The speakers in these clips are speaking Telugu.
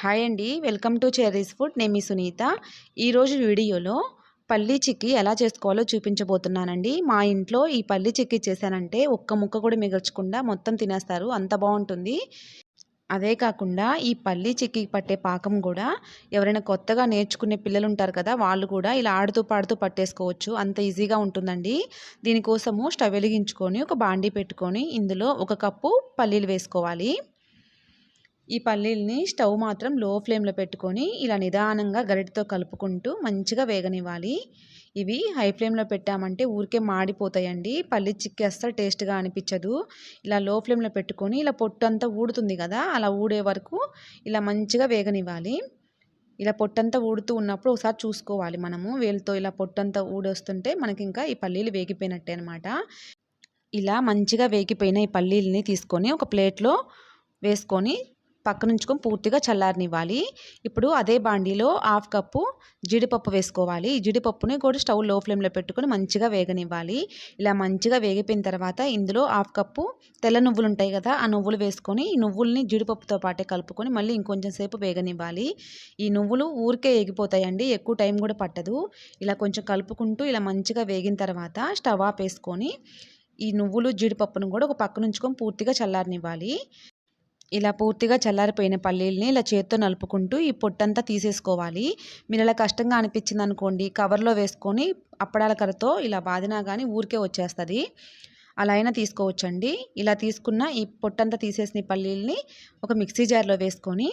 హాయ్ అండి. Welcome to Cherry's food. నేను మీ సునీత. ఈరోజు వీడియోలో పల్లీ చిక్కీ ఎలా చేసుకోవాలో చూపించబోతున్నానండి. మా ఇంట్లో ఈ పల్లీ చిక్కీ చేశానంటే ఒక్క ముక్క కూడా మిగల్చకుండా మొత్తం తినేస్తారు. అంత బాగుంటుంది. అదే కాకుండా ఈ పల్లీ చిక్కీ పట్టే పాకం కూడా ఎవరైనా కొత్తగా నేర్చుకునే పిల్లలు ఉంటారు కదా వాళ్ళు కూడా ఇలా ఆడుతూ పాడుతూ పట్టేసుకోవచ్చు. అంత ఈజీగా ఉంటుందండి. దీనికోసము స్టవ్ వెలిగించుకొని ఒక బాండీ పెట్టుకొని ఇందులో ఒక కప్పు పల్లీలు వేసుకోవాలి. ఈ పల్లీల్ని స్టవ్ మాత్రం లో ఫ్లేమ్లో పెట్టుకొని ఇలా నిదానంగా గరిటతో కలుపుకుంటూ మంచిగా వేగనివ్వాలి. ఇవి హై ఫ్లేమ్లో పెట్టామంటే ఊరికే మాడిపోతాయండి. పల్లి చిక్కి అస్సలు టేస్ట్గా అనిపించదు. ఇలా లో ఫ్లేమ్లో పెట్టుకొని ఇలా పొట్టు అంతా ఊడుతుంది కదా అలా ఊడే వరకు ఇలా మంచిగా వేగనివ్వాలి. ఇలా పొట్టంతా ఊడుతూ ఉన్నప్పుడు ఒకసారి చూసుకోవాలి మనము. వేలుతో ఇలా పొట్టంతా ఊడొస్తుంటే మనకి ఇంకా ఈ పల్లీలు వేగిపోయినట్టే అనమాట ఇలా మంచిగా వేగిపోయిన ఈ పల్లీలని తీసుకొని ఒక ప్లేట్లో వేసుకొని పక్కనుంచుకొని పూర్తిగా చల్లారనివ్వాలి. ఇప్పుడు అదే బాండీలో హాఫ్ కప్పు జీడిపప్పు వేసుకోవాలి. ఈ జీడిపప్పుని కూడా స్టవ్లో ఫ్లేమ్లో పెట్టుకొని మంచిగా వేగనివ్వాలి. ఇలా మంచిగా వేగిపోయిన తర్వాత ఇందులో హాఫ్ కప్పు తెల్ల నువ్వులు ఉంటాయి కదా ఆ నువ్వులు వేసుకొని ఈ నువ్వుల్ని జీడిపప్పుతో పాటే కలుపుకొని మళ్ళీ ఇంకొంచెం సేపు వేగనివ్వాలి. ఈ నువ్వులు ఊరికే వేగిపోతాయండి ఎక్కువ టైం కూడా పట్టదు. ఇలా కొంచెం కలుపుకుంటూ ఇలా మంచిగా వేగిన తర్వాత స్టవ్ ఆఫ్ వేసుకొని ఈ నువ్వులు జీడిపప్పును కూడా ఒక పక్క నుంచుకొని పూర్తిగా చల్లారనివ్వాలి. ఇలా పూర్తిగా చల్లారిపోయిన పల్లీల్ని ఇలా చేత్తో నలుపుకుంటూ ఈ పొట్టంతా తీసేసుకోవాలి. మీరు ఇలా కష్టంగా అనిపించింది అనుకోండి కవర్లో వేసుకొని అప్పడాల కర్రతో ఇలా బాదినా కానీ ఊరికే వచ్చేస్తుంది. అలా అయినా తీసుకోవచ్చండి. ఇలా తీసుకున్న ఈ పొట్టంతా తీసేసిన పల్లీల్ని ఒక మిక్సీ జార్లో వేసుకొని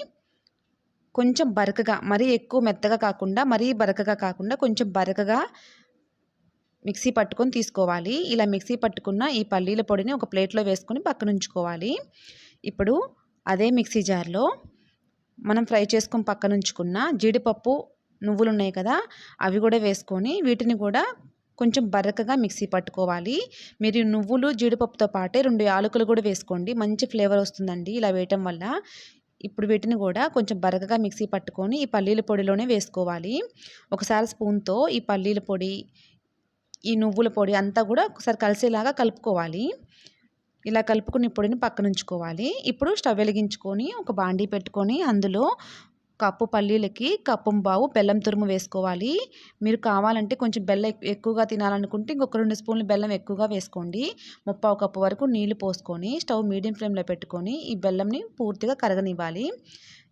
కొంచెం బరకగా మరీ ఎక్కువ మెత్తగా కాకుండా మరీ బరకగా కాకుండా కొంచెం బరకగా మిక్సీ పట్టుకొని తీసుకోవాలి. ఇలా మిక్సీ పట్టుకున్న ఈ పల్లీల పొడిని ఒక ప్లేట్లో వేసుకొని పక్కన ఉంచుకోవాలి ఇప్పుడు అదే మిక్సీ జార్లో మనం ఫ్రై చేసుకుని పక్కన ఉంచుకున్న జీడిపప్పు నువ్వులు ఉన్నాయి కదా అవి కూడా వేసుకొని వీటిని కూడా కొంచెం బరకగా మిక్సీ పట్టుకోవాలి. మీరు నువ్వులు జీడిపప్పుతో పాటే రెండు యాలకులు కూడా వేసుకోండి. మంచి ఫ్లేవర్ వస్తుందండి ఇలా వేయటం వల్ల. ఇప్పుడు వీటిని కూడా కొంచెం బరకగా మిక్సీ పట్టుకొని ఈ పల్లీల పొడిలోనే వేసుకోవాలి. ఒకసారి స్పూన్తో ఈ పల్లీల పొడి ఈ నువ్వుల పొడి అంతా కూడా ఒకసారి కలిసేలాగా కలుపుకోవాలి. ఇలా కలుపుకుని పొడిని పక్కనుంచుకోవాలి ఇప్పుడు స్టవ్ వెలిగించుకొని ఒక బాండీ పెట్టుకొని అందులో కప్పు పల్లీలకి కప్పు బావు బెల్లం తురుము వేసుకోవాలి. మీరు కావాలంటే కొంచెం బెల్లం ఎక్కువగా తినాలనుకుంటే ఇంకొక రెండు స్పూన్లు బెల్లం ఎక్కువగా వేసుకోండి. ముప్పావు కప్పు వరకు నీళ్ళు పోసుకొని స్టవ్ మీడియం ఫ్లేమ్లో పెట్టుకొని ఈ బెల్లంని పూర్తిగా కరగనివ్వాలి.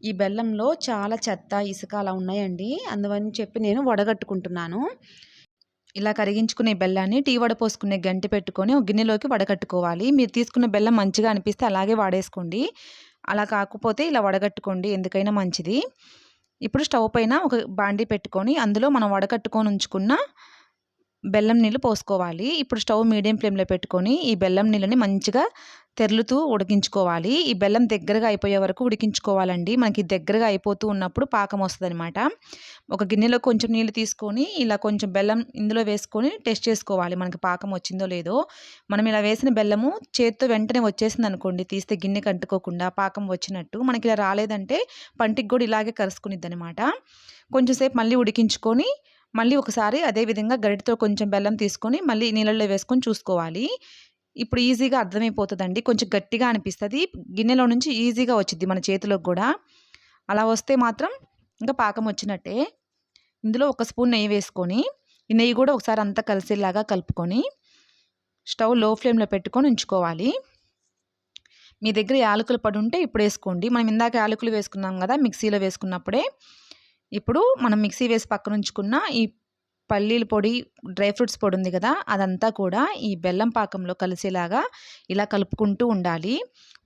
ఈ బెల్లంలో చాలా చెత్త ఇసుక అలా ఉన్నాయండి. అందువని చెప్పి నేను వడగట్టుకుంటున్నాను. ఇలా కరిగించుకునే బెల్లాన్ని టీ వడపోసుకునే గంటి పెట్టుకొని ఒక గిన్నెలోకి వడగట్టుకోవాలి. మీరు తీసుకున్న బెల్లం మంచిగా అనిపిస్తే అలాగే వాడేసుకోండి. అలా కాకపోతే ఇలా వడగట్టుకోండి ఎందుకైనా మంచిది. ఇప్పుడు స్టవ్ పైన ఒక బాండీ పెట్టుకొని అందులో మనం వడగట్టుకొని ఉంచుకున్న బెల్లం నీళ్ళు పోసుకోవాలి. ఇప్పుడు స్టవ్ మీడియం ఫ్లేమ్లో పెట్టుకొని ఈ బెల్లం నీళ్ళని మంచిగా తెరులుతూ ఉడికించుకోవాలి. ఈ బెల్లం దగ్గరగా అయిపోయే వరకు ఉడికించుకోవాలండి. మనకి దగ్గరగా అయిపోతూ ఉన్నప్పుడు పాకం వస్తుంది ఒక గిన్నెలో కొంచెం నీళ్ళు తీసుకొని ఇలా కొంచెం బెల్లం ఇందులో వేసుకొని టెస్ట్ చేసుకోవాలి. మనకి పాకం వచ్చిందో లేదో. మనం ఇలా వేసిన బెల్లము చేత్తో వెంటనే వచ్చేసింది అనుకోండి తీస్తే గిన్నె కంటుకోకుండా పాకం వచ్చినట్టు. మనకి ఇలా రాలేదంటే పంటికి కూడా ఇలాగే కరుసుకునిద్ది అనమాట కొంచెంసేపు మళ్ళీ ఉడికించుకొని మళ్ళీ ఒకసారి అదేవిధంగా గరిటతో కొంచెం బెల్లం తీసుకొని మళ్ళీ నీళ్ళల్లో వేసుకొని చూసుకోవాలి. ఇప్పుడు ఈజీగా అర్థమైపోతుందండి. కొంచెం గట్టిగా అనిపిస్తుంది. గిన్నెలో నుంచి ఈజీగా వచ్చింది మన చేతిలోకి కూడా. అలా వస్తే మాత్రం ఇంకా పాకం వచ్చినట్టే. ఇందులో ఒక స్పూన్ నెయ్యి వేసుకొని ఈ నెయ్యి కూడా ఒకసారి అంతా కలిసేలాగా కలుపుకొని స్టవ్లో ఫ్లేమ్లో పెట్టుకొని ఉంచుకోవాలి. మీ దగ్గర యాలకులు పడి ఉంటే ఇప్పుడు వేసుకోండి. మనం ఇందాక యాలకులు వేసుకున్నాం కదా మిక్సీలో వేసుకున్నప్పుడే ఇప్పుడు మనం మిక్సీ వేసి పక్కన ఉంచుకున్న ఈ పల్లీల పొడి డ్రై ఫ్రూట్స్ పొడి ఉంది కదా అదంతా కూడా ఈ బెల్లం పాకంలో కలిసేలాగా ఇలా కలుపుకుంటూ ఉండాలి.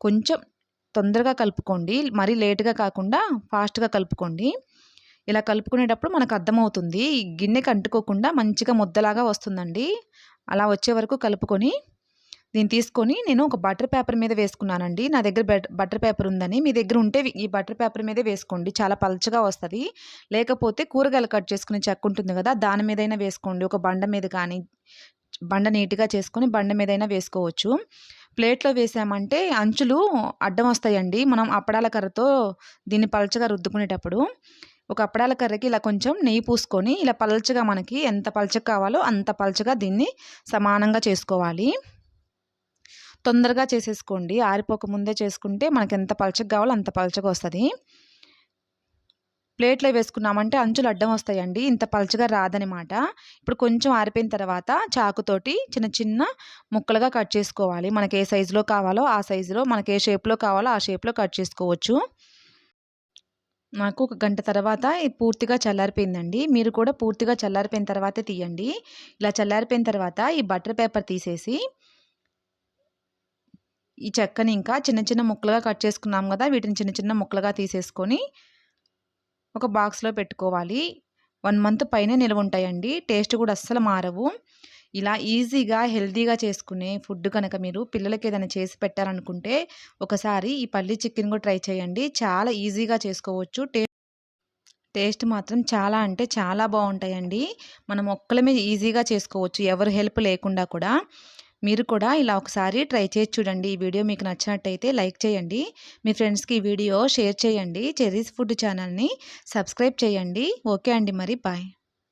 కొంచెం తొందరగా కలుపుకోండి. మరీ లేటుగా కాకుండా ఫాస్ట్గా కలుపుకోండి. ఇలా కలుపుకునేటప్పుడు మనకు అర్థమవుతుంది. గిన్నెకి అంటుకోకుండా మంచిగా ముద్దలాగా వస్తుందండి. అలా వచ్చే వరకు కలుపుకొని దీన్ని తీసుకొని నేను ఒక బటర్ పేపర్ మీద వేసుకున్నానండి. నా దగ్గర బటర్ పేపర్ ఉందని. మీ దగ్గర ఉంటే ఈ బటర్ పేపర్ మీదే వేసుకోండి. చాలా పలచగా వస్తుంది. లేకపోతే కూరగాయలు కట్ చేసుకునే చెక్క ఉంటుంది కదా దాని మీదైనా వేసుకోండి. ఒక బండ మీద కానీ బండ నీట్గా చేసుకొని బండ మీదైనా వేసుకోవచ్చు. ప్లేట్లో వేసామంటే అంచులు అడ్డం వస్తాయండి. మనం అప్పడాల కర్రతో దీన్ని పలచగా రుద్దుకునేటప్పుడు ఒక అప్పడాల కర్రకి ఇలా కొంచెం నెయ్యి పూసుకొని ఇలా పలచగా మనకి ఎంత పలచగా కావాలో అంత పలచగా దీన్ని సమానంగా చేసుకోవాలి. తొందరగా చేసేసుకోండి. ఆరిపోక ముందే చేసుకుంటే మనకి ఎంత పలచగా కావాలో అంత పలచగా వస్తుంది. ప్లేట్లో వేసుకున్నామంటే అంచులు అడ్డం వస్తాయండి. ఇంత పలచగా రాదనమాట. ఇప్పుడు కొంచెం ఆరిపోయిన తర్వాత చాకుతోటి చిన్న చిన్న ముక్కలుగా కట్ చేసుకోవాలి. మనకి ఏ సైజులో కావాలో ఆ సైజులో మనకి ఏ షేప్లో కావాలో ఆ షేప్లో కట్ చేసుకోవచ్చు. నాకు ఒక గంట తర్వాత పూర్తిగా చల్లారిపోయిందండి. మీరు కూడా పూర్తిగా చల్లారిపోయిన తర్వాతే తీయండి. ఇలా చల్లారిపోయిన తర్వాత ఈ బటర్ పేపర్ తీసేసి ఈ చెక్కని ఇంకా చిన్న చిన్న ముక్కలుగా కట్ చేసుకున్నాం కదా వీటిని చిన్న చిన్న ముక్కలుగా తీసేసుకొని ఒక బాక్స్లో పెట్టుకోవాలి. వన్ మంత్ పైనే నిల్వ ఉంటాయండి. టేస్ట్ కూడా అస్సలు మారవు. ఇలా ఈజీగా హెల్తీగా చేసుకునే ఫుడ్ కనుక మీరు పిల్లలకి ఏదైనా చేసి పెట్టాలనుకుంటే ఒకసారి ఈ పల్లీ చికెన్ కూడా ట్రై చేయండి. చాలా ఈజీగా చేసుకోవచ్చు. టేస్ట్ మాత్రం చాలా అంటే చాలా బాగుంటాయండి. మనం ఒక్కలమే ఈజీగా చేసుకోవచ్చు. ఎవరు హెల్ప్ లేకుండా కూడా. మీరు కూడా ఇలా ఒకసారి ట్రై చేసి చూడండి. ఈ వీడియో మీకు నచ్చినట్టయితే లైక్ చేయండి. మీ ఫ్రెండ్స్కి ఈ వీడియో షేర్ చేయండి. చెరీస్ ఫుడ్ ఛానల్ని సబ్స్క్రైబ్ చేయండి. ఓకే అండి మరి. బాయ్.